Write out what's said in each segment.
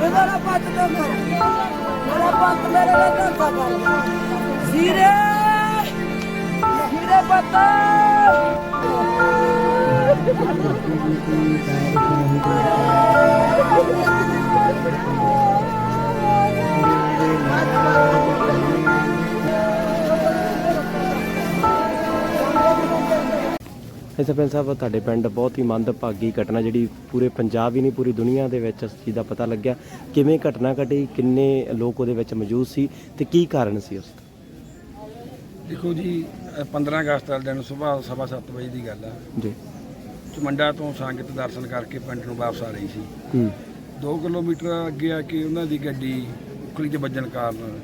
ਮੇਰਾ ਪੱਤ ਤੋਂ ਸਰਪੰਚ ਸਾਹਿਬ ਤੁਹਾਡੇ ਪਿੰਡ ਬਹੁਤ ਹੀ ਮੰਦਭਾਗੀ ਘਟਨਾ ਜਿਹੜੀ ਪੂਰੇ ਪੰਜਾਬ ਹੀ ਨਹੀਂ ਪੂਰੀ ਦੁਨੀਆ ਦੇ ਵਿੱਚ ਇਸ ਚੀਜ਼ ਦਾ ਪਤਾ ਲੱਗਿਆ। ਕਿਵੇਂ ਘਟਨਾ ਘਟੀ ਕਿੰਨੇ ਲੋਕ ਉਹਦੇ ਵਿੱਚ ਮੌਜੂਦ ਸੀ ਤੇ ਕੀ ਕਾਰਨ ਸੀ ਉਸ ਦਾ? ਦੇਖੋ ਜੀ ਇਹ 15 ਅਗਸਤ ਵਾਲੇ ਦਿਨ ਸਵੇਰ ਸਵਾ ਸੱਤ ਵਜੇ ਦੀ ਗੱਲ ਆ। ਜੀ। ਚਮੰਡਾ ਤੋਂ ਸੰਗਤ ਦਰਸ਼ਨ ਕਰਕੇ ਪਿੰਡ ਨੂੰ ਵਾਪਸ ਆ ਰਹੀ ਸੀ। ਹੂੰ। 2 ਕਿਲੋਮੀਟਰ ਅੱਗੇ ਆ ਕੇ ਉਹਨਾਂ ਦੀ ਗੱਡੀ ਉਖਲੀ 'ਚ ਵੱਜਣ ਕਾਰਨ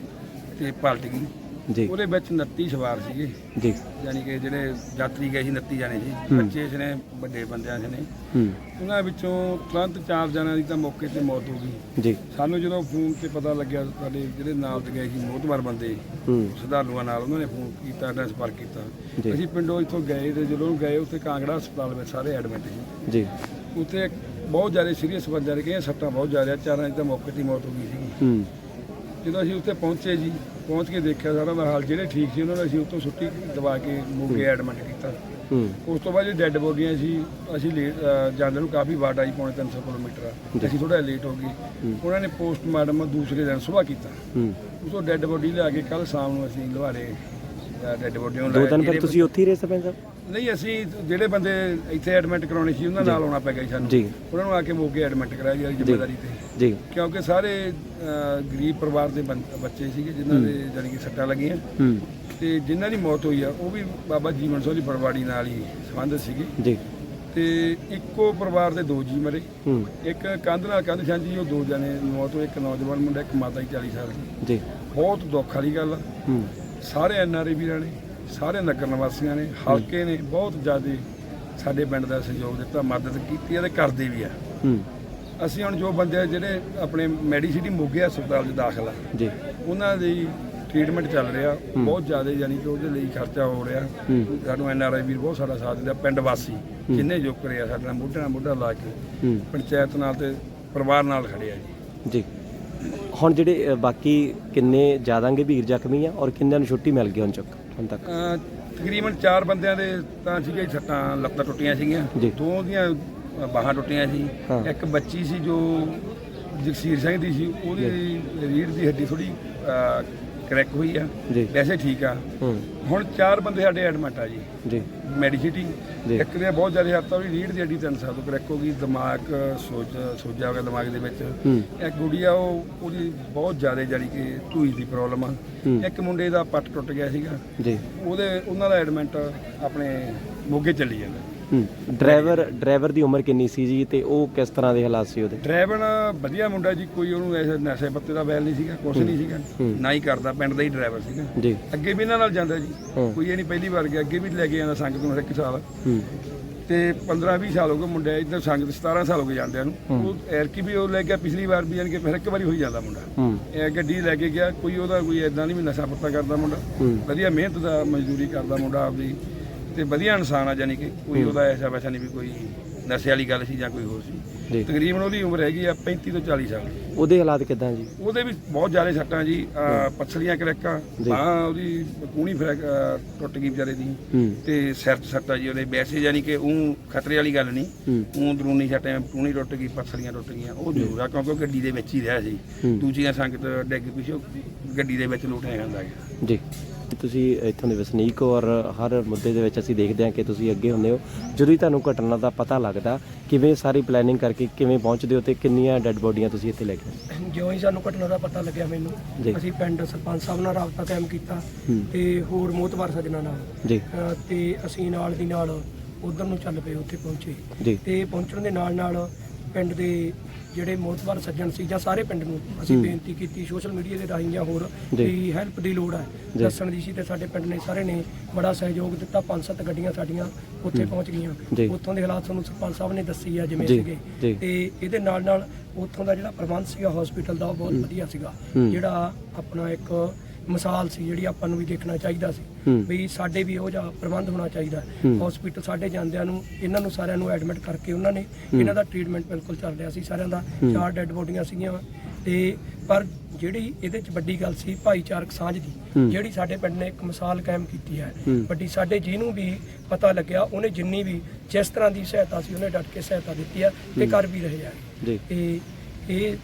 ਤੇ ਪਲਟ ਗਈ। ਜੀ। ਉਹਦੇ ਵਿੱਚ 29 ਸਵਾਰ ਸੀਗੇ। ਜੀ। ਯਾਨੀ ਕਿ ਜਿਹੜੇ ਯਾਤਰੀ ਗਏ ਸੀ 29 ਜਾਣੇ ਸੀ। ਬੱਚੇ ਸੀ ਨੇ ਵੱਡੇ ਬੰਦਿਆਂ ਸੀ ਨੇ ਹੂੰ। ਉਹਨਾਂ ਵਿੱਚੋਂ ਤੁਰੰਤ ਚਾਰ ਜਣਿਆਂ ਦੀ ਤਾਂ ਮੌਕੇ ਤੇ ਮੌਤ ਹੋ ਗਈ। ਜੀ। ਸਾਨੂੰ ਜਦੋਂ ਫੋਨ ਤੇ ਪਤਾ ਲੱਗਿਆ ਸਾਡੇ ਜਿਹੜੇ ਨਾਲ ਤੇ ਗਏ ਸੀ ਮੋਹਤਵਾਰ ਬੰਦੇ ਹੂੰ। ਸ਼ਰਧਾਲੂਆਂ ਨਾਲ ਉਹਨਾਂ ਨੇ ਫੋਨ ਕੀਤਾ ਜਾਂ ਸੰਪਰਕ ਕੀਤਾ। ਅਸੀਂ ਪਿੰਡੋਂ ਇੱਥੋਂ ਗਏ ਤੇ ਜਦੋਂ ਗਏ ਉੱਥੇ ਕਾਂਗੜਾ ਹਸਪਤਾਲ ਵਿੱਚ ਸਾਰੇ ਐਡਮਿਟ ਸੀ। ਜੀ। ਉੱਥੇ ਬਹੁਤ ਜ਼ਿਆਦਾ ਸੀਰੀਅਸ ਬੰਦੇ ਨੇ ਸੱਟਾਂ ਬਹੁਤ ਜ਼ਿਆਦਾ ਚਾਰਾਂ ਦੀ ਤਾਂ ਮੌਕੇ ਤੇ ਮੌਤ ਹੋ ਗਈ ਸੀ। ਹੂੰ। ਜਦੋਂ ਅਸੀਂ ਉੱਥੇ ਪਹੁੰਚੇ ਜੀ ਪਹੁੰਚ ਕੇ ਦੇਖਿਆ ਸਾਰਾ ਦਾ ਹਾਲ ਜਿਹੜੇ ਠੀਕ ਸੀ ਉਹਨਾਂ ਨੂੰ ਅਸੀਂ ਉੱਥੋਂ ਛੁੱਟੀ ਦਵਾ ਕੇ ਮੋਗੇ ਐਡਮਿਟ ਕੀਤਾ। ਉਸ ਤੋਂ ਬਾਅਦ ਜਿਹੜੇ ਡੈੱਡ ਬੋਡੀਆਂ ਸੀ ਅਸੀਂ ਲੇਟ ਜਾਂਦੇ ਨੂੰ ਕਾਫੀ ਵਾਟ ਆਈ ਪੌਣੇ 300 ਕਿਲੋਮੀਟਰ। ਜੀ। ਅਸੀਂ ਥੋੜਾ ਲੇਟ ਹੋ ਗਏ। ਉਹਨਾਂ ਨੇ ਪੋਸਟਮਾਰਟਮ ਦੂਸਰੇ ਦਿਨ ਸੁਬਾਹ ਕੀਤਾ। ਉਸ ਤੋਂ ਡੈੱਡ ਬੋਡੀ ਲਿਆ ਕੇ ਕੱਲ ਸ਼ਾਮ ਨੂੰ ਅਸੀਂ ਲੁਹਾਰੇ ਡੈੱਡ ਦੋ। ਦਿਨ ਫਿਰ ਤੁਸੀਂ ਉੱਥੇ ਹੀ ਰਹੇ ਸਰਪੰਚ ਸਾਹਿਬ ਨਹੀਂ ਅਸੀਂ ਜਿਹੜੇ ਬੰਦੇ ਇੱਥੇ ਐਡਮਿਟ ਕਰਾਉਣੇ ਸੀ ਉਹਨਾਂ ਨਾਲ ਆਉਣਾ ਪੈ ਗਿਆ ਸੀ ਸਾਨੂੰ। ਜੀ। ਉਹਨਾਂ ਨੂੰ ਆ ਕੇ ਮੋਗੇ ਐਡਮਿਟ ਕਰਾਇਆ ਜੀ ਜ਼ਿੰਮੇਵਾਰੀ ਤੇ। ਜੀ। ਕਿਉਂਕਿ ਸਾਰੇ ਅਹ, ਗਰੀਬ ਪਰਿਵਾਰ ਦੇ ਬੰ- ਬੱਚੇ ਸੀਗੇ ਜਿਨ੍ਹਾਂ ਦੇ ਜਾਣੀ ਕਿ ਸੱਟਾਂ ਲੱਗੀਆਂ। ਹੂੰ। ਤੇ ਜਿਨ੍ਹਾਂ ਦੀ ਮੌਤ ਹੋਈ ਆ ਉਹ ਵੀ ਬਾਬਾ ਜੀਵਨ ਸਿੰਘ ਦੀ ਪਰਵਾੜੀ ਨਾਲ ਹੀ ਸੰਬੰਧਿਤ ਸੀਗੇ। ਜੀ। ਤੇ ਇੱਕੋ ਪਰਿਵਾਰ ਦੇ ਦੋ ਜੀ ਮਰੇ। ਹੂੰ। ਇੱਕ ਕੰਧ ਨਾਲ ਕੰਧ ਸਾਂਝੀ ਉਹ ਦੋ ਜਣੇ ਦੀ ਮੌਤ ਹੋਈ ਇੱਕ ਨੌਜਵਾਨ ਮੁੰਡਾ ਇੱਕ ਮਾਤਾ ਜੀ 40 ਸਾਲ ਦੀ। ਜੀ। ਬਹੁਤ ਦੁੱਖ ਵਾਲੀ ਗੱਲ ਆ। ਹੂੰ। ਸਾਰੇ ਐਨਆਰਏ ਵੀਰਾਂ ਨੇ ਸਾਰੇ ਨਗਰ ਨਿਵਾਸੀਆਂ ਨੇ ਹਲਕੇ ਨੇ ਬਹੁਤ ਜ਼ਿਆਦਾ ਸਾਡੇ ਪਿੰਡ ਦਾ ਸਹਿਯੋਗ ਦਿੱਤਾ ਮਦਦ ਕੀਤੀ ਹੈ ਤੇ ਕਰਦੇ ਵੀ ਆ। ਅਸੀਂ ਹੁਣ ਜੋ ਬੰਦੇ ਜਿਹੜੇ ਆਪਣੇ ਮੈਡੀਸਿਟੀ ਮੋਗੇ ਹਸਪਤਾਲ 'ਚ ਦਾਖਲ ਆ ਜੀ। ਉਹਨਾਂ ਦੀ ਟ੍ਰੀਟਮੈਂਟ ਚੱਲ ਰਿਹਾ ਬਹੁਤ ਜ਼ਿਆਦਾ ਯਾਨੀ ਕਿ ਉਹਦੇ ਲਈ ਖਰਚਾ ਹੋ ਰਿਹਾ। ਸਾਨੂੰ ਐਨਆਰਆਈ ਵੀਰ ਬਹੁਤ ਸਾਡਾ ਸਾਥ ਦਿੰਦਾ ਪਿੰਡ ਵਾਸੀ ਜਿੰਨੇ ਜੋ ਕਰਿਆ ਸਾਡੇ ਨਾਲ ਮੋਢੇ ਨਾਲ ਮੋਢਾ ਲਾ ਕੇ ਪੰਚਾਇਤ ਨਾਲ ਤੇ ਪਰਿਵਾਰ ਨਾਲ ਖੜਿਆ ਜੀ। ਜੀ। ਹੁਣ ਜਿਹੜੇ ਅ, ਬਾਕੀ ਕਿੰਨੇ ਜ਼ਿਆਦਾ ਗੰਭੀਰ ਜ਼ਖਮੀ ਆ ਔਰ ਕਿੰਨਿਆਂ ਨੂੰ ਛੁੱਟੀ ਮਿਲ ਗਈ ਹੁਣ ਤੱਕ ਹੁਣ ਤੱਕ ਅਹ ਤਕਰੀਬਨ 4 ਬੰਦਿਆਂ ਦੇ ਤਾਂ ਸੀਗੇ ਸੱਟਾਂ ਲੱਤਾਂ ਟੁੱਟੀਆਂ ਸੀਗੀਆਂ। ਦੋ ਦੀਆਂ ਅਹ, ਬਾਹਾਂ ਟੁੱਟੀਆਂ ਸੀ ਹਾਂ। ਇੱਕ ਬੱਚੀ ਸੀ ਜੋ ਜਗਸੀਰ ਸਿੰਘ ਦੀ ਸੀ ਉਹਦੀ ਰੀੜ ਦੀ ਹੱਡੀ ਥੋੜੀ ਕਰੈਕ ਹੋਈ ਆ। ਜੀ। ਵੈਸੇ ਠੀਕ ਆ। ਹੂੰ। ਹੁਣ ਚਾਰ ਬੰਦੇ ਸਾਡੇ ਐਡਮਿਟ ਆ ਜੀ। ਜੀ। ਮੈਡੀਸਿਟੀ ਜੀ। ਇੱਕ ਦੇ ਬਹੁਤ ਜ਼ਿਆਦਾ ਆ ਉਹਦੀ ਰੀੜ ਦੀ ਹੱਡੀ ਤਿੰਨ ਸਾਲ ਤੋਂ ਕਰੈਕ ਹੋ ਗਈ। ਦਿਮਾਗ ਸੋਜ ਸੋਜਾ ਹੋ ਗਿਆ ਦਿਮਾਗ ਦੇ ਵਿੱਚ। ਹੂੰ। ਇੱਕ ਗੁੜੀਆ ਉਹ ਉਹਦੀ ਬਹੁਤ ਜ਼ਿਆਦਾ ਜਾਨੀ ਕਿ ਧੂਈ ਦੀ ਪ੍ਰੋਬਲਮ ਆ। ਹੂੰ। ਇੱਕ ਮੁੰਡੇ ਦਾ ਪੱਟ ਟੁੱਟ ਗਿਆ ਸੀਗਾ। ਜੀ। ਉਹਦੇ ਉਹਨਾਂ ਦਾ ਐਡਮਿਟ ਆਪਣੇ ਮੋਗੇ ਚੱਲੀ ਜਾਂਦਾ। ਡਰਾਈਵਰ ਡਰਾਈਵਰ ਦੀ ਉਮਰ ਕਿੰਨੀ ਸੀ ਜੀ ਤੇ ਉਹ ਕਿਸ ਤਰ੍ਹਾਂ ਦੇ ਹਾਲਾਤ ਸੀ ਉਹਦੇ? ਡਰਾਈਵਰ ਵਧੀਆ ਮੁੰਡਾ ਜੀ ਕੋਈ ਉਹਨੂੰ ਐਸੇ ਨਸ਼ੇ ਪੱਤੇ ਦਾ ਵੈਲ ਨਹੀਂ ਸੀਗਾ ਕੁਛ ਨਹੀਂ ਸੀਗਾ। ਨਾ ਹੀ ਕਰਦਾ ਪਿੰਡ ਦਾ ਹੀ ਡਰਾਈਵਰ ਸੀਗਾ। ਜੀ। ਅੱਗੇ ਵੀ ਇਹਨਾਂ ਨਾਲ ਜਾਂਦਾ ਜੀ। ਕੋਈ ਇਹ ਨਹੀਂ ਪਹਿਲੀ ਵਾਰ ਗਿਆ ਅੱਗੇ ਵੀ ਲੈ ਕੇ ਜਾਂਦਾ ਸੰਗਤ ਨੂੰ ਹਰ ਇੱਕ ਸਾਲ। ਹੂੰ। ਤੇ 15 20 ਸਾਲ ਹੋ ਗਏ ਮੁੰਡੇ ਇੱਧਰ ਸੰਗਤ 17 ਸਾਲ ਹੋ ਗਏ ਜਾਂਦਿਆਂ ਨੂੰ। ਉਹ ਐਰਕੀ ਵੀ ਉਹ ਲੈ ਗਿਆ ਪਿਛਲੀ ਵਾਰ ਵੀ ਯਾਨੀ ਕਿ ਫਿਰ ਇੱਕ ਵਾਰੀ ਹੋਈ ਜਾਂਦਾ ਮੁੰਡਾ। ਇਹ ਗੱਡੀ ਲੈ ਕੇ ਗਿਆ ਕੋਈ ਉਹਦਾ ਕੋਈ ਐਦਾਂ ਨਹੀਂ ਵੀ ਨਸ਼ਾ ਪੱਤਾ ਕਰਦਾ ਮੁੰਡਾ। ਵਧੀਆ ਮਿਹਨਤ ਦਾ ਮਜ਼ਦੂਰੀ ਕਰਦਾ ਮੁੰਡਾ ਆਪਦੀ। ਤੇ ਵਧੀਆ ਇਨਸਾਨ ਆ ਯਾਨੀ ਕਿ ਕੋਈ ਉਹਦਾ ਐਸਾ ਵੈਸਾ ਨਹੀਂ ਵੀ ਕੋਈ ਨਸ਼ੇ ਵਾਲੀ ਗੱਲ ਸੀ ਜਾਂ ਕੋਈ ਹੋਰ ਸੀ। ਤਕਰੀਬਨ ਉਹਦੀ ਉਮਰ ਹੈਗੀ ਆ 35 ਤੋਂ 40 ਸਾਲ। ਉਹਦੇ ਹਾਲਾਤ ਕਿਦਾਂ ਜੀ? ਉਹਦੇ ਵੀ ਬਹੁਤ ਜ਼ਿਆਦਾ ਸੱਟਾਂ ਜੀ ਪੱਛਲੀਆਂ ਕਰੈਕਾਂ। ਬਾਹ ਉਹਦੀ ਕੂਣੀ ਫਰੈਕ ਟੁੱਟ ਗਈ ਵਿਚਾਰੇ ਦੀ। ਤੇ ਸਿਰ 'ਚ ਸੱਟਾਂ ਜੀ ਉਹਦੇ। ਵੈਸੇ ਯਾਨੀ ਕਿ ਉਹ ਖਤਰੇ ਵਾਲੀ ਗੱਲ ਨਹੀਂ। ਉਹ ਦਰੂਨੀ ਸੱਟਾਂ ਟੂਣੀ ਟੁੱਟ ਗਈ ਪੱਛਲੀਆਂ ਟੁੱਟ ਗਈਆਂ। ਉਹ ਜ਼ਰੂਰ ਆ ਕਿਉਂਕਿ ਗੱਡੀ ਦੇ ਵਿੱਚ ਹੀ ਰਿਹਾ ਸੀ। ਦੂਜੀਆਂ ਸੰਗਤ ਡਿੱਗ ਪਿੱਛੋਂ ਗੱਡੀ ਦੇ ਵਿੱਚ ਲੁੱਟਿਆ ਜਾਂਦਾ ਗਿਆ ਜੀ। ਤੁਸੀਂ ਇੱਥੋਂ ਦੇ ਵਸਨੀਕ ਹੋ ਔਰ ਹਰ ਮੁੱਦੇ ਦੇ ਵਿੱਚ ਅਸੀਂ ਦੇਖਦੇ ਹਾਂ ਕਿ ਤੁਸੀਂ ਅੱਗੇ ਹੁੰਦੇ ਹੋ। ਜਦੋਂ ਹੀ ਤੁਹਾਨੂੰ ਘਟਨਾ ਦਾ ਪਤਾ ਲੱਗਦਾ ਕਿਵੇਂ ਸਾਰੀ ਪਲੈਨਿੰਗ ਕਰਕੇ ਕਿਵੇਂ ਪਹੁੰਚਦੇ ਹੋ ਤੇ ਕਿੰਨੀਆਂ ਡੈੱਡ ਬੋਡੀਆਂ ਤੁਸੀਂ ਇੱਥੇ ਲੈ ਕੇ ਆਏ? ਜਿਉਂ ਹੀ ਸਾਨੂੰ ਘਟਨਾ ਦਾ ਪਤਾ ਲੱਗਿਆ ਮੈਨੂੰ। ਅਸੀਂ ਪਿੰਡ ਸਰਪੰਚ ਸਾਹਿਬ ਨਾਲ ਰਾਬਤਾ ਕਾਇਮ ਕੀਤਾ ਹੂੰ। ਤੇ ਹੋਰ ਮੋਤਬਰ ਸੱਜਣਾ ਨਾਲ। ਜੀ। ਤੇ ਅਸੀਂ ਨਾਲ ਦੀ ਨਾਲ ਉਧਰ ਨੂੰ ਚੱਲ ਪਏ ਉੱਥੇ ਪਹੁੰਚੇ। ਜੀ। ਤੇ ਪਹੁੰਚਣ ਦੇ ਨਾਲ ਨਾਲ ਪਿੰਡ ਦੇ ਜਿਹੜੇ ਮੋਤਬਰ ਸੱਜਣ ਸੀ ਜਾਂ ਸਾਰੇ ਪਿੰਡ ਨੂੰ ਅਸੀਂ ਬੇਨਤੀ ਕੀਤੀ ਸੋਸ਼ਲ ਮੀਡੀਆ ਦੇ ਰਾਹੀਂ ਜਾਂ ਹੋਰ। ਵੀ ਹੈਲਪ ਦੀ ਲੋੜ ਹੈ। ਦੱਸਣ ਦੀ ਸੀ ਤੇ ਸਾਡੇ ਪਿੰਡ ਨੇ ਸਾਰੇ ਨੇ ਬੜਾ ਸਹਿਯੋਗ ਦਿੱਤਾ ਪੰਜ ਸੱਤ ਗੱਡੀਆਂ ਸਾਡੀਆਂ ਉੱਥੇ ਪਹੁੰਚ। ਗਈਆਂ ਉੱਥੋਂ ਦੇ ਹਾਲਾਤ ਤੁਹਾਨੂੰ ਸਰਪੰਚ ਸਾਹਿਬ ਨੇ ਦੱਸੀ ਆ ਜਿਵੇਂ ਸੀਗੇ। ਤੇ ਇਹਦੇ ਨਾਲ ਨਾਲ ਉੱਥੋਂ ਦਾ ਜਿਹੜਾ ਪ੍ਰਬੰਧ ਸੀਗਾ ਹਸਪੀਟਲ ਦਾ ਉਹ ਬਹੁਤ ਵਧੀਆ ਸੀਗਾ। ਜਿਹੜਾ ਆਪਣਾ ਇੱਕ ਮਿਸਾਲ ਸੀ ਜਿਹੜੀ ਆਪਾਂ ਨੂੰ ਵੀ ਦੇਖਣਾ ਚਾਹੀਦਾ ਸੀ। ਵੀ ਸਾਡੇ ਵੀ ਉਹ ਜਿਹਾ ਪ੍ਰਬੰਧ ਹੋਣਾ ਚਾਹੀਦਾ ਹੂੰ। ਹਸਪੀਟਲ ਸਾਡੇ ਜਾਂਦਿਆਂ ਨੂੰ ਇਹਨਾਂ ਨੂੰ ਸਾਰਿਆਂ ਨੂੰ ਐਡਮਿਟ ਕਰਕੇ ਉਹਨਾਂ ਨੇ ਇਹਨਾਂ ਦਾ ਟ੍ਰੀਟਮੈਂਟ ਬਿਲਕੁਲ ਚੱਲ ਰਿਹਾ ਸੀ। ਸਾਰਿਆਂ ਦਾ ਚਾਰ ਡੈੱਡ ਬੋਡੀਆਂ ਸੀਗੀਆਂ। ਤੇ ਪਰ ਜਿਹੜੀ ਇਹਦੇ ਚ ਵੱਡੀ ਗੱਲ ਸੀ ਭਾਈਚਾਰਕ ਸਾਂਝ ਦੀ। ਜਿਹੜੀ ਸਾਡੇ ਪਿੰਡ ਨੇ ਇੱਕ ਮਿਸਾਲ ਕਾਇਮ ਕੀਤੀ ਹੈ। ਵੱਡੀ ਸਾਡੇ ਜਿਹਨੂੰ ਵੀ ਪਤਾ ਲੱਗਿਆ ਉਹਨੇ ਜਿੰਨੀ ਵੀ ਜਿਸ ਤਰ੍ਹਾਂ ਦੀ ਸਹਾਇਤਾ ਸੀ ਉਹਨੇ ਡਟ ਕੇ ਸਹਾਇਤਾ ਦਿੱਤੀ ਹੈ ਤੇ ਕਰ ਵੀ ਰਹੇ ਆ। ਜੀ। ਤੇ ਇਹ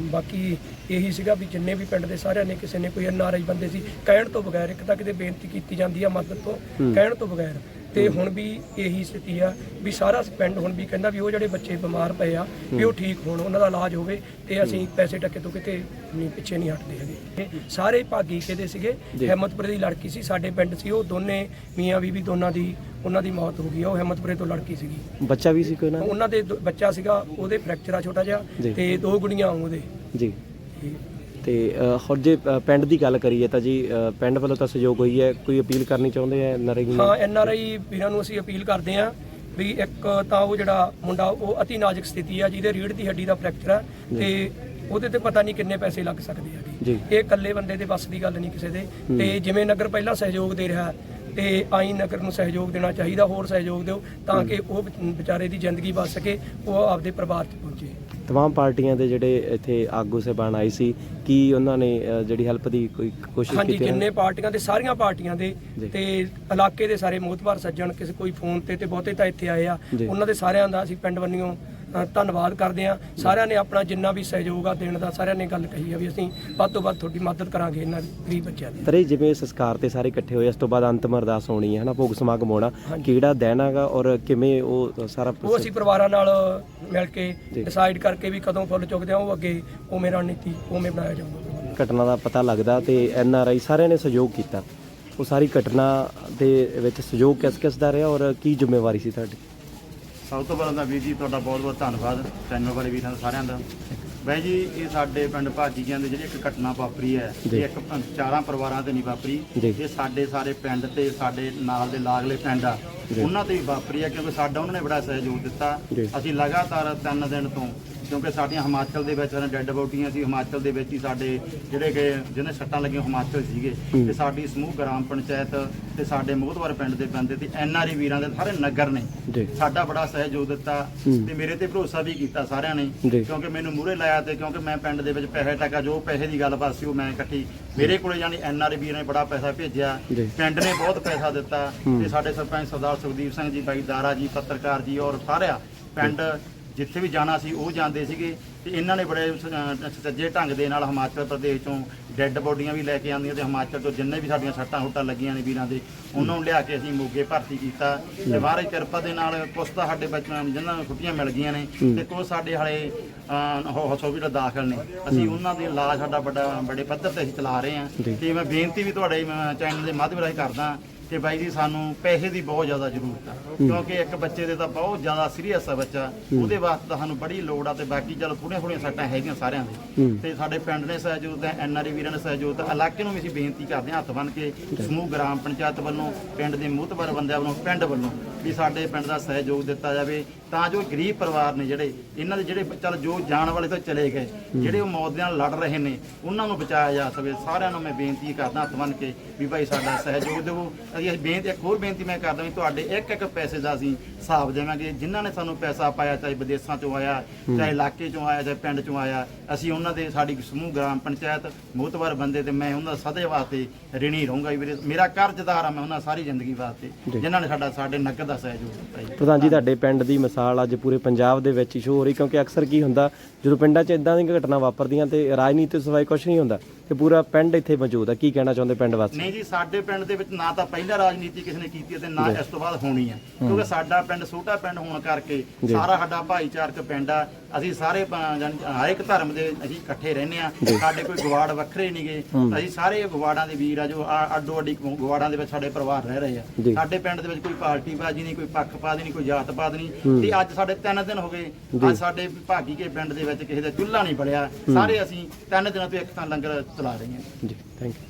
ਬਾਕੀ ਇਹੀ ਸੀਗਾ ਵੀ ਜਿੰਨੇ ਵੀ ਪਿੰਡ ਦੇ ਸਾਰਿਆਂ ਨੇ ਕਿਸੇ ਨੇ ਕੋਈ ਐਨਆਰਆਈ ਬੰਦੇ ਸੀ ਕਹਿਣ ਤੋਂ ਬਗੈਰ ਇੱਕ ਤਾਂ ਕਿਤੇ ਬੇਨਤੀ ਕੀਤੀ ਜਾਂਦੀ ਆ ਮਦਦ ਤੋਂ। ਕਹਿਣ ਤੋਂ ਬਗੈਰ ਤੇ ਹੁਣ ਵੀ ਇਹੀ ਸਥਿਤੀ ਆ ਵੀ ਸਾਰਾ ਪਿੰਡ ਹੁਣ ਵੀ ਕਹਿੰਦਾ ਵੀ ਉਹ ਜਿਹੜੇ ਬੱਚੇ ਬਿਮਾਰ ਪਏ ਆ ਵੀ ਉਹ ਠੀਕ ਹੋਣ ਉਹਨਾਂ ਦਾ ਇਲਾਜ ਹੋਵੇ ਤੇ ਅਸੀਂ ਪੈਸੇ ਟੱਕੇ ਤੋਂ ਕਿਤੇ ਨਹੀਂ ਪਿੱਛੇ ਨਹੀਂ ਹਟਦੇ ਹੈਗੇ। ਸਾਰੇ ਭਾਗੀ ਕਿਹਦੇ ਸੀਗੇ। ਹਿੰਮਤਪੁਰੇ ਦੀ ਲੜਕੀ ਸੀ ਸਾਡੇ ਪਿੰਡ ਸੀ ਉਹ ਦੋਨੇ ਮੀਆਂ ਬੀਬੀ ਦੋਨਾਂ ਦੀ ਉਹਨਾਂ ਦੀ ਮੌਤ ਹੋ ਗਈ ਆ ਉਹ ਹਿੰਮਤਪੁਰੇ ਤੋਂ ਲੜਕੀ ਸੀਗੀ। ਬੱਚਾ ਵੀ ਸੀ ਕੋਈ ਨਾ ਉਹਨਾਂ ਦੇ ਬੱਚਾ ਸੀਗਾ ਉਹਦੇ ਫ੍ਰੈਕਚਰ ਆ ਛੋਟਾ ਜਿਹਾ। ਤੇ ਦੋ ਗੁੜੀਆਂ ਉਹਦੇ। ਜੀ। ਤੇ ਹੋਰ ਜੇ ਪਿੰਡ ਦੀ ਗੱਲ ਕਰੀਏ ਤਾਂ ਜੀ ਪਿੰਡ ਵੱਲੋਂ ਤਾਂ ਸਹਿਯੋਗ ਹੋਈ ਹੈ। ਕੋਈ ਅਪੀਲ ਕਰਨੀ ਚਾਹੁੰਦੇ ਆ ਨਰੇਗੀ ਹਾਂ ਐਨ ਆਰ ਆਈ ਵੀਰਾਂ ਨੂੰ ਅਸੀਂ ਅਪੀਲ ਕਰਦੇ ਹਾਂ ਵੀ ਇੱਕ ਤਾਂ ਉਹ ਜਿਹੜਾ ਮੁੰਡਾ ਉਹ ਅਤੀ ਨਾਜ਼ੁਕ ਸਥਿਤੀ ਆ ਜਿਹਦੇ ਰੀੜ੍ਹ ਦੀ ਹੱਡੀ ਦਾ ਫ੍ਰੈਕਚਰ ਆ ਤੇ ਉਹਦੇ ਤੇ ਪਤਾ ਨਹੀਂ ਕਿੰਨੇ ਪੈਸੇ ਲੱਗ ਸਕਦੇ ਆ ਜੀ। ਇਹ ਇਕੱਲੇ ਬੰਦੇ ਦੇ ਵੱਸ ਦੀ ਗੱਲ ਨਹੀਂ ਕਿਸੇ ਦੇ। ਤੇ ਜਿਵੇਂ ਨਗਰ ਪਹਿਲਾਂ ਸਹਿਯੋਗ ਦੇ ਰਿਹਾ ਤੇ ਆਈ ਨਗਰ ਨੂੰ ਸਹਿਯੋਗ ਦੇਣਾ ਚਾਹੀਦਾ ਹੋਰ ਸਹਿਯੋਗ ਦਿਓ ਤਾਂ ਕਿ ਉਹ ਵਿਚ- ਵਿਚਾਰੇ ਦੀ ਜ਼ਿੰਦਗੀ ਬਚ ਸਕੇ ਉਹ ਆਪਦੇ ਪਰਿਵਾਰ 'ਚ ਪਹੁੰਚੇ। ਤਮਾਮ ਪਾਰਟੀਆਂ ਦੇ ਜਿਹੜੇ ਇੱਥੇ ਆਗੂ ਸਹਿਬਾਨ ਆਏ ਸੀ ਕੀ ਉਹਨਾਂ ਨੇ ਜਿਹੜੀ ਹੈਲਪ ਦੀ ਕੋਈ ਕੋਸ਼ਿਸ਼ ਹਾਂਜੀ ਕੀਤੀ ਜਿੰਨੇ ਪਾਰਟੀਆਂ ਦੇ ਸਾਰੀਆਂ ਪਾਰਟੀਆਂ ਦੇ। ਤੇ ਇਲਾਕੇ ਦੇ ਸਾਰੇ ਮੋਤਬਾਰ ਸੱਜਣ ਕਿਸੇ ਕੋਈ ਫੋਨ ਤੇ ਤੇ ਬਹੁਤੇ ਤਾਂ ਇੱਥੇ ਆਏ ਆ। ਉਹਨਾਂ ਦੇ ਸਾਰਿਆਂ ਦਾ ਅਸੀਂ ਪਿੰਡ ਵੰਨੀਓ ਅ, ਧੰਨਵਾਦ ਕਰਦੇ ਆ ਸਾਰਿਆਂ ਨੇ ਆਪਣਾ ਜਿੰਨਾ ਵੀ ਸਹਿਯੋਗ ਆ ਦੇਣ ਦਾ ਸਾਰਿਆਂ ਨੇ ਗੱਲ ਕਹੀ ਆ ਵੀ ਅਸੀਂ ਵੱਧ ਤੋਂ ਵੱਧ ਤੁਹਾਡੀ ਮਦਦ ਕਰਾਂਗੇ ਇਹਨਾਂ ਗਰੀਬ ਬੱਚਿਆਂ ਦੀ। ਇਹ ਜਿਵੇਂ ਸੰਸਕਾਰ ਤੇ ਸਾਰੇ ਇਕੱਠੇ ਹੋਏ ਇਸ ਤੋਂ ਬਾਅਦ ਅੰਤਮ ਅਰਦਾਸ ਹੋਣੀ ਹੈ ਹਨਾ ਭੋਗ ਸਮਾਗਮ ਹੋਣਾ। ਕਿਹੜਾ ਦਿਨ ਹੈਗਾ ਔਰ ਕਿਵੇਂ ਉਹ ਸਾਰਾ ਉਹ ਅਸੀਂ ਪਰਿਵਾਰਾਂ ਨਾਲ ਮਿਲ ਕੇ। ਡਿਸਾਈਡ ਕਰਕੇ ਵੀ ਕਦੋਂ ਫੁੱਲ ਚੁੱਕਦੇ ਆ ਉਹ ਅੱਗੇ ਉਵੇਂ ਰਣਨੀਤੀ ਉਵੇਂ ਬਣਾਇਆ ਜਾਊਗਾ। ਘਟਨਾ ਦਾ ਪਤਾ ਲੱਗਦਾ ਤੇ ਐਨ ਆਰ ਆਈ ਸਾਰਿਆਂ ਨੇ ਸਹਿਯੋਗ ਕੀਤਾ। ਉਹ ਸਾਰੀ ਘਟਨਾ ਦੇ ਵਿੱਚ ਸਹਿਯੋਗ ਕਿਸ ਕਿਸ ਦਾ ਰਿਹਾ ਔਰ ਕੀ ਜ਼ਿੰਮੇਵਾਰੀ ਸੀ ਤੁਹਾਡੀ? ਸਭ ਤੋਂ ਪਹਿਲਾਂ ਤਾਂ ਵੀਰ ਜੀ ਤੁਹਾਡਾ ਬਹੁਤ ਬਹੁਤ ਧੰਨਵਾਦ ਚੈਨਲ ਵਾਲੇ ਵੀਰਾਂ ਦਾ ਸਾਰਿਆਂ ਦਾ ਬਾਈ ਜੀ ਇਹ ਸਾਡੇ ਪਿੰਡ ਭਾਜੀਆਂ ਦੇ ਜਿਹੜੀ ਇੱਕ ਘਟਨਾ ਵਾਪਰੀ ਹੈ। ਇਹ ਇੱਕ ਚਾਰਾਂ ਪਰਿਵਾਰਾਂ ਤੇ ਨਹੀਂ ਵਾਪਰੀ। ਇਹ ਸਾਡੇ ਸਾਰੇ ਪਿੰਡ ਤੇ ਸਾਡੇ ਨਾਲ ਦੇ ਲਾਗਲੇ ਪਿੰਡ ਆ। ਉਹਨਾਂ ਤੇ ਵੀ ਵਾਪਰੀ ਹੈ ਕਿਉਂਕਿ ਸਾਡਾ ਉਹਨਾਂ ਨੇ ਬੜਾ ਸਹਿਯੋਗ ਦਿੱਤਾ। ਅਸੀਂ ਲਗਾਤਾਰ ਤਿੰਨ ਦਿਨ ਤੋਂ ਕਿਉਂਕਿ ਸਾਡੀਆਂ ਹਿਮਾਚਲ ਦੇ ਵਿੱਚ ਡੈੱਡ ਬੋਡੀਆਂ ਸੀ ਹਿਮਾਚਲ ਦੇ ਵਿੱਚ ਹੀ ਸਾਡੇ ਜਿਹੜੇ ਕਿ ਜਿਹਨੇ ਸੱਟਾਂ ਲੱਗੀਆਂ ਹਿਮਾਚਲ ਸੀਗੇ। ਤੇ ਸਾਡੀ ਸਮੂਹ ਗ੍ਰਾਮ ਪੰਚਾਇਤ ਤੇ ਸਾਡੇ ਮੋਹਤਵਾਰ ਪਿੰਡ ਦੇ ਬੰਦੇ ਤੇ ਐਨਆਰਈ ਵੀਰਾਂ ਦੇ ਸਾਰੇ ਨਗਰ ਨੇ ਸਾਡਾ ਬੜਾ ਸਹਿਯੋਗ ਦਿੱਤਾ। ਤੇ ਮੇਰੇ ਤੇ ਭਰੋਸਾ ਵੀ ਕੀਤਾ ਸਾਰਿਆਂ ਨੇ। ਕਿਉਂਕਿ ਮੈਨੂੰ ਮੂਹਰੇ ਲਾਇਆ ਤੇ ਕਿਉਂਕਿ ਮੈਂ ਪਿੰਡ ਦੇ ਵਿੱਚ ਪੈਸੇ ਟਕਾ ਜੋ ਪੈਸੇ ਦੀ ਗੱਲਬਾਤ ਸੀ ਉਹ ਮੈਂ ਇਕੱਠੀ ਮੇਰੇ ਕੋਲੇ ਜਾਨੀ ਐਨਆਰ ਵੀਰ ਨੇ ਬੜਾ ਪੈਸਾ ਭੇਜਿਆ। ਪਿੰਡ ਨੇ ਬਹੁਤ ਪੈਸਾ ਦਿੱਤਾ। ਤੇ ਸਾਡੇ ਸਰਪੰਚ ਸਰਦਾਰ ਸੁਖਦੀਪ ਸਿੰਘ ਜੀ ਬਾਈ ਦਾਰਾ ਜੀ ਪੱਤਰਕਾਰ ਜੀ ਔਰ ਸਾਰਿਆਂ ਪਿੰਡ ਜਿੱਥੇ ਵੀ ਜਾਣਾ ਸੀ ਉਹ ਜਾਂਦੇ ਸੀਗੇ ਤੇ ਇਹਨਾਂ ਨੇ ਬੜੇ ਸ- ਸੱਜੇ ਢੰਗ ਦੇ ਨਾਲ ਹਿਮਾਚਲ ਪ੍ਰਦੇਸ਼ ਚੋਂ ਡੈੱਡ ਬੋਡੀਆਂ ਵੀ ਲੈ ਕੇ ਆਉਂਦੀਆਂ ਤੇ ਹਿਮਾਚਲ ਤੋਂ ਜਿੰਨੇ ਵੀ ਸਾਡੀਆਂ ਸੱਟਾਂ ਹੁੱਟਾਂ ਲੱਗੀਆਂ ਨੇ ਵੀਰਾਂ ਦੇ ਉਹਨਾਂ ਨੂੰ ਲਿਆ ਕੇ ਅਸੀਂ ਮੋਗੇ ਭਰਤੀ ਕੀਤਾ ਤੇ ਮਹਾਰਾਜ ਕਿਰਪਾ ਦੇ ਨਾਲ ਕੁਛ ਤਾਂ ਸਾਡੇ ਬੱਚਿਆਂ ਨੂੰ ਜਿਨ੍ਹਾਂ ਨੂੰ ਛੁੱਟੀਆਂ ਮਿਲ ਗਈਆਂ ਨੇ। ਤੇ ਕੁਛ ਸਾਡੇ ਹਾਲੇ ਹਸਪੀਟਲ ਦਾਖਲ ਨੇ ਅਸੀਂ ਉਹਨਾਂ ਦੀ ਇਲਾਜ ਸਾਡਾ ਵੱਡਾ ਬੜੇ ਪੱਧਰ ਤੇ ਅਸੀਂ ਚਲਾ ਰਹੇ। ਹਾਂ ਤੇ ਮੈਂ ਬੇਨਤੀ ਵੀ ਤੁਹਾਡੇ ਚੈਨਲ ਦੇ ਮਾਧਿਅਮ ਰਾਹੀਂ ਕਰਦਾ ਕਿ ਬਾਈ ਜੀ ਸਾਨੂੰ ਪੈਸੇ ਦੀ ਬਹੁਤ ਜ਼ਿਆਦਾ ਜ਼ਰੂਰਤ ਆ। ਕਿਉਂਕਿ ਇੱਕ ਬੱਚੇ ਦੇ ਤਾਂ ਬਹੁਤ ਜ਼ਿਆਦਾ ਸੀਰੀਅਸ ਆ ਬੱਚਾ। ਉਹਦੇ ਵਾਸਤੇ ਤਾਂ ਸਾਨੂੰ ਬੜੀ ਲੋੜ ਆ ਤੇ ਬਾਕੀ ਚਲ ਥੋੜੀਆਂ ਥੋੜੀਆਂ ਸੱਟਾਂ ਹੈਗੀਆਂ ਸਾਰਿਆਂ ਦੇ। ਤੇ ਸਾਡੇ ਪਿੰਡ ਨੇ ਸਹਿਯੋਗ ਦਾ ਐਨਆਰਈ ਵੀਰਾਂ ਨੇ ਸਹਿਯੋਗ ਦਾ ਇਲਾਕੇ ਨੂੰ ਵੀ ਅਸੀਂ ਬੇਨਤੀ ਕਰਦੇ ਹਾਂ ਹੱਥ ਬੰਨ ਕੇ ਸਮੂਹ ਗ੍ਰਾਮ ਪੰਚਾਇਤ ਵੱਲੋਂ ਪਿੰਡ ਦੇ ਮੁਹਤਬਰ ਬੰਦਿਆਂ ਵੱਲੋਂ ਪਿੰਡ ਵੱਲੋਂ ਵੀ ਸਾਡੇ ਪਿੰਡ ਦਾ ਸਹਿਯੋਗ ਦਿੱਤਾ ਜਾਵੇ। ਤਾਂ ਜੋ ਗਰੀਬ ਪਰਿਵਾਰ ਨੇ ਜਿਹੜੇ ਇਹਨਾਂ ਦੇ ਜਿਹੜੇ ਚੱਲ ਜੋ ਜਾਣ ਵਾਲੇ ਤਾਂ ਚਲੇ ਗਏ ਜਿਹੜੇ ਉਹ ਮੌਤ ਦੇ ਨਾਲ ਲੜ ਰਹੇ ਨੇ ਉਹਨਾਂ ਨੂੰ ਬਚਾਇਆ ਜਾ ਸਕੇ। ਸਾਰਿਆਂ ਨੂੰ ਮੈਂ ਬੇਨਤੀ ਕਰਦਾ ਹੱਥ ਬੰਨ ਕੇ ਵੀ ਭਾਈ ਸਾਡਾ ਸਹਿਯੋਗ ਦਿਓ ਅਸੀਂ ਬੇਨਤੀ ਇੱਕ ਹੋਰ ਬੇਨਤੀ ਮੈਂ ਕਰਦਾ ਵੀ ਤੁਹਾਡੇ ਇੱਕ ਇੱਕ ਪੈਸੇ ਦਾ ਅਸੀਂ ਹਿਸਾਬ ਦੇਵਾਂਗੇ। ਜਿਨ੍ਹਾਂ ਨੇ ਸਾਨੂੰ ਪੈਸਾ ਪਾਇਆ ਚਾਹੇ ਵਿਦੇਸ਼ਾਂ ਚੋਂ ਆਇਆ ਚਾਹੇ ਇਲਾਕੇ ਚੋਂ ਆਇਆ ਚਾਹੇ ਪਿੰਡ ਚੋਂ ਆਇਆ ਅਸੀਂ ਉਹਨਾਂ ਦੇ ਸਾਡੀ ਸਮੂਹ ਗ੍ਰਾਮ ਪੰਚਾਇਤ ਮੋਹਤਵਾਰ ਬੰਦੇ ਤੇ ਮੈਂ ਉਹਨਾਂ ਦਾ ਸਦੇ ਵਾਸਤੇ ਰਿਣੀ ਰਹੂੰਗਾ ਵੀਰੇ। ਮੇਰਾ ਕਰਜ਼ਦਾਰ ਆ ਮੈਂ ਉਹਨਾਂ ਸਾਰੀ ਜ਼ਿੰਦਗੀ ਵਾਸਤੇ। ਜਿਨ੍ਹਾਂ ਨੇ ਸਾਡਾ ਸਾਡੇ ਨਗਰ ਦਾ ਸਹਿਯੋਗ ਦਿੱਤਾ ਜੀ। ਪ੍ਰਧਾਨ ਜੀ ਤੁਹਾਡੇ ਪਿੰਡ ਦੀ ਮਿਸਾਲ ਅੱਜ ਪੂਰੇ ਪੰਜਾਬ ਦੇ ਵਿੱਚ ਹੀ ਸ਼ੋ ਹੋ ਰਹੀ ਕਿਉਂਕਿ ਅਕਸਰ ਕੀ ਹੁੰਦਾ ਜਦੋਂ ਪਿੰਡਾਂ 'ਚ ਇਦਾਂ ਦੀਆਂ ਘਟਨਾ ਵਾਪਰਦੀਆਂ ਤੇ ਰਾਜਨੀਤੀ ਤੋਂ ਸਿਵਾਏ ਕੁਝ ਨਹੀਂ ਹੁੰਦਾ ਤੇ ਪੂਰਾ ਪਿੰਡ ਇੱਥੇ ਮੌਜੂਦ ਆ। ਕੀ ਕਹਿਣਾ ਚਾਹੁੰਦੇ ਪਿੰਡ ਵਾਸੀ? ਨਹੀਂ ਜੀ ਸਾਡੇ ਪਿੰਡ ਦੇ ਵਿੱਚ ਨਾ ਤਾਂ ਪਹਿਲਾਂ ਰਾਜਨੀਤੀ ਕਿਸੇ ਨੇ ਕੀਤੀ ਹੈ ਤੇ ਨਾ ਇਸ ਤੋਂ ਬਾਅਦ ਹੋਣੀ ਹੈ। ਕਿਉਂਕਿ ਸਾਡਾ ਪਿੰਡ ਛੋਟਾ ਪਿੰਡ ਹੋਣ ਕਰਕੇ ਸਾਰਾ ਸਾਡਾ ਭਾਈਚਾਰਕ ਪਿੰਡ ਆ। ਅਸੀਂ ਸਾਰੇ ਪ- ਜਾਣੀ ਹਰ ਇੱਕ ਧਰਮ ਦੇ ਅਸੀਂ ਇਕੱਠੇ ਰਹਿੰਦੇ ਆ ਸਾਡੇ ਕੋਈ ਗਵਾੜ ਵੱਖਰੇ ਨਹੀਂਗੇ ਅਸੀਂ ਸਾਰੇ ਗਵਾੜਾਂ ਦੇ ਵੀਰ ਆ ਜੋ ਅੱਡੋ ਅੱਡੀ ਗਵਾੜਾਂ ਦੇ ਵਿੱਚ ਸਾਡੇ ਪਰਿਵਾਰ ਰਹਿ ਰਹੇ। ਆ। ਸਾਡੇ ਪਿੰਡ ਦੇ ਵਿੱਚ ਕੋਈ ਪਾਰਟੀ ਬਾਜੀ ਨਹੀਂ ਕੋਈ ਪੱਖਪਾਤ ਨਹੀਂ ਕੋਈ ਜਾਤ ਪਾਤ ਨਹੀਂ ਤੇ ਅੱਜ ਸਾਡੇ ਤਿੰਨ ਦਿਨ ਹੋ ਗਏ। ਅੱਜ ਸਾਡੇ ਭਾਗੀ ਕੇ ਪਿੰਡ ਦੇ ਵਿੱਚ ਕਿਸੇ ਦਾ ਚੁੱਲ੍ਹਾ ਨਹੀਂ ਬੜਿਆ ਸਾਰੇ ਅਸੀਂ ਤਿੰਨ ਦਿਨਾਂ ਤੋਂ ਇੱਕ ਤਾਂ ਲੰਗਰ ਚਲਾ ਰਹੇ ਹਾਂ ਜੀ ਥੈਂਕ ਯੂ